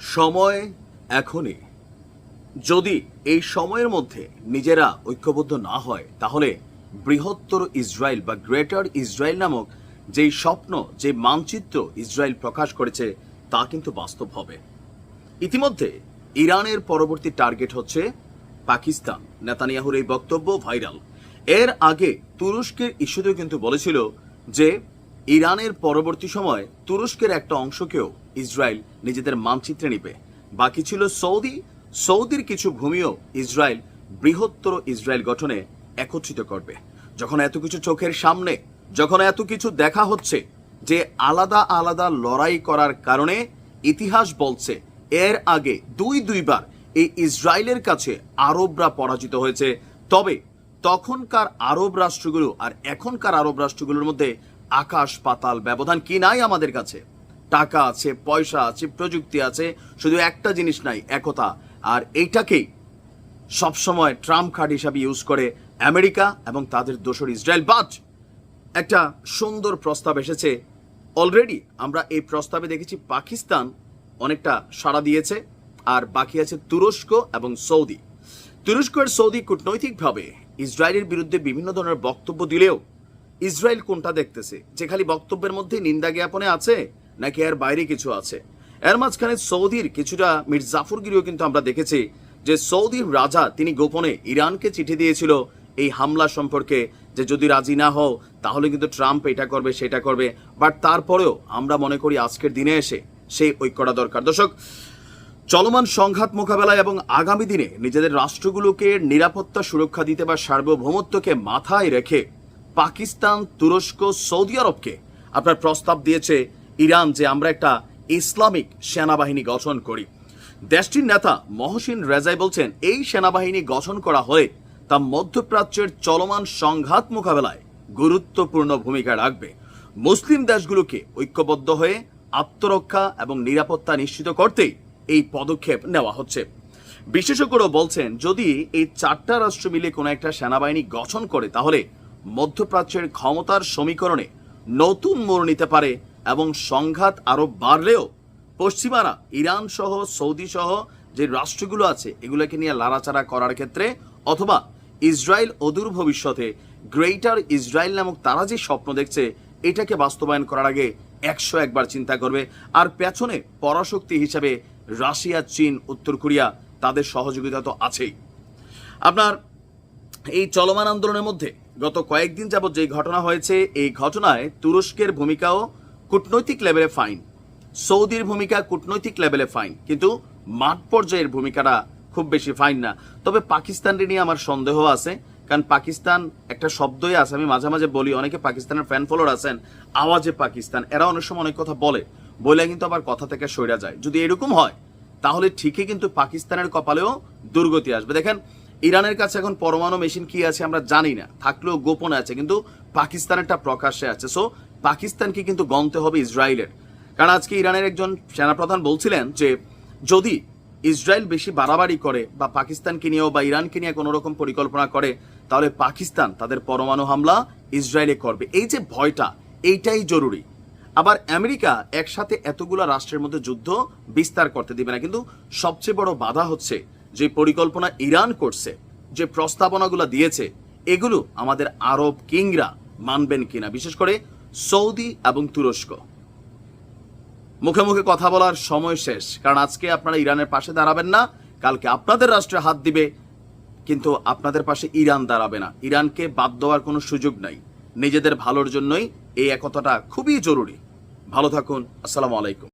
সময় এখনই। যদি এই সময়ের মধ্যে নিজেরা ঐক্যবদ্ধ না হয়, তাহলে বৃহত্তর ইসরায়েল বা গ্রেটার ইসরায়েল নামক যেই স্বপ্ন যে মানচিত্র ইসরায়েল প্রকাশ করেছে, তা কিন্তু বাস্তব হবে। ইতিমধ্যে ইরানের পরবর্তী টার্গেট হচ্ছে পাকিস্তান। নেতানিয়াহুর এই বক্তব্য ভাইরাল। এর আগে তুরস্কের ইস্যুতেও কিন্তু বলেছিল যে, ইরানের পরবর্তী সময় তুরস্কের একটা অংশকেও ইসরায়েল নিজেদের মানচিত্রে নিবে। বাকি ছিল সৌদি। সৌদির কিছু ভূমিও ইসরায়েল বৃহত্তর ইসরায়েল গঠনে একত্রিত করবে। যখন এত কিছু চোখের সামনে, যখন এত কিছু দেখা হচ্ছে যে আলাদা আলাদা লড়াই করার কারণে ইতিহাস বলছে, এর আগে দুই দুইবার এই ইসরায়েলের কাছে আরবরা পরাজিত হয়েছে। তবে তখনকার আরব রাষ্ট্রগুলো আর এখনকার আরব রাষ্ট্রগুলোর মধ্যে আকাশ পাতাল ব্যবধান কি নাই আমাদের কাছে? টাকা আছে, পয়সা আছে, প্রযুক্তি আছে, শুধু একটা জিনিস নাই, একতা। আর এইটাকেই সবসময় ট্রাম্প কার্ড হিসাবে ইউজ করে আমেরিকা এবং তাদের দোসর ইসরায়েল। বাট একটা সুন্দর প্রস্তাব এসেছে। অলরেডি আমরা এই প্রস্তাবে দেখেছি পাকিস্তান অনেকটা সাড়া দিয়েছে, আর বাকি আছে তুরস্ক এবং সৌদি। তুরস্ক আর সৌদি কূটনৈতিকভাবে ইসরায়েলের বিরুদ্ধে বিভিন্ন ধরনের বক্তব্য দিলেও ইসরায়েল কোনটা দেখতেছে? যে খালি বক্তব্যের মধ্যে নিন্দা জ্ঞাপনে আছে? নাকি এর বাইরে কিছু আছে? এর মাঝখানে সৌদির কিছুটা মীর জাফরগিরিও কিন্তু আমরা দেখেছি যে সৌদির রাজা তিনি গোপনে ইরানকে চিঠি দিয়েছিল এই হামলা সম্পর্কে যে যদি রাজি না হও, তাহলে কিন্তু ট্রাম্প এটা করবে, সেটা করবে। বাট তারপরেও আমরা মনে করি আজকের দিনে এসে সেই ঐক্যটা দরকার। দর্শক, চলমান সংঘাত মোকাবেলায় এবং আগামী দিনে নিজেদের রাষ্ট্রগুলোকে নিরাপত্তা, সুরক্ষা দিতে বা সার্বভৌমত্বকে মাথায় রেখে পাকিস্তান, তুরস্ক, সৌদি আরবকে আপনার প্রস্তাব দিয়েছে ইরান যে আমরা একটা ইসলামিক সেনাবাহিনী গঠন করি। দেশটির নেতা মহসিন রেজাই বলছেন, এই সেনাবাহিনী গঠন করা হলে তা মধ্যপ্রাচ্যের চলমান সংঘাত মোকাবেলায় গুরুত্বপূর্ণ ভূমিকা রাখবে। মুসলিম দেশগুলোকে ঐক্যবদ্ধ হয়ে আত্মরক্ষা এবং নিরাপত্তা নিশ্চিত করতেই এই পদক্ষেপ নেওয়া হচ্ছে। বিশেষজ্ঞরা বলছেন, যদি এই চারটা রাষ্ট্র মিলে কোনো একটা সেনাবাহিনী গঠন করে, তাহলে মধ্যপ্রাচ্যের ক্ষমতার সমীকরণে নতুন মোড় নিতে পারে এবং সংঘাত আরও বাড়লেও পশ্চিমারা ইরান সহ, সৌদি সহ যে রাষ্ট্রগুলো আছে, এগুলোকে নিয়ে লাড়াচাড়া করার ক্ষেত্রে অথবা ইসরায়েল অদূর ভবিষ্যতে গ্রেটার ইসরায়েল নামক তারা যে স্বপ্ন দেখছে, এটাকে বাস্তবায়ন করার আগে একশো একবার চিন্তা করবে। আর পেছনে পরাশক্তি হিসাবে রাশিয়া, চীন, উত্তর কোরিয়া, তাদের সহযোগিতা তো আছেই। আপনার এই চলমান আন্দোলনের মধ্যে গত কয়েকদিন যাবত যে ঘটনা হয়েছে, এই ঘটনায় তুরস্কের ভূমিকাও কূটনৈতিক লেভেলে ফাইন সৌদির ভূমিকা কূটনৈতিক লেভেলে ফাইন কিন্তু মাঠ পর্যায়ের ভূমিকাটা খুব বেশি ফাইন না। তবে পাকিস্তানকে নিয়ে আমার সন্দেহ আছে, কারণ পাকিস্তান একটা শব্দই আছে, আমি মাঝে মাঝে বলি, অনেকে পাকিস্তানের ফ্যান ফলোয়ার আছেন, আওয়াজে পাকিস্তান, এরা অনেক সময় অনেক কথা বলে বলে কিন্তু আবার কথা থেকে সইরা যায়। যদি এরকম হয়, তাহলে ঠিকই কিন্তু পাকিস্তানের কপালেও দুর্গতি আসবে। দেখেন, ইরানের কাছে এখন পরমাণু মেশিন কি আছে আমরা জানি না, থাকলেও গোপনে আছে, কিন্তু পাকিস্তানেরটা প্রকাশ্যে আছে। সো পাকিস্তানকে কিন্তু গণতে হবে ইসরায়েলের। কারণ আজকে ইরানের একজন সেনাপ্রধান বলছিলেন যে, যদি ইসরায়েল বেশি বাড়াবাড়ি করে বা পাকিস্তানকে নিয়েও বা ইরানকে নিয়ে কোনো রকম পরিকল্পনা করে, তাহলে পাকিস্তান তাদের পরমাণু হামলা ইসরায়েলে করবে। এই যে ভয়টা, এইটাই জরুরি। আবার আমেরিকা একসাথে এতগুলো রাষ্ট্রের মধ্যে যুদ্ধ বিস্তার করতে দিবে না। কিন্তু সবচেয়ে বড় বাধা হচ্ছে যে পরিকল্পনা ইরান করছে, যে প্রস্তাবনাগুলো দিয়েছে, এগুলো আমাদের আরব কিংরা মানবেন কিনা। বিশেষ করে সৌদি এবং তুরস্ক। মুখে মুখে কথা বলার সময় শেষ, কারণ আজকে আপনারা ইরানের পাশে দাঁড়াবেন না, কালকে আপনাদের রাষ্ট্রে হাত দিবে, কিন্তু আপনাদের পাশে ইরান দাঁড়াবে না। ইরানকে বাদ দেওয়ার কোনো সুযোগ নাই। নিজেদের ভালোর জন্যই এই একতাটা খুবই জরুরি। ভালো থাকুন, আসসালামু আলাইকুম।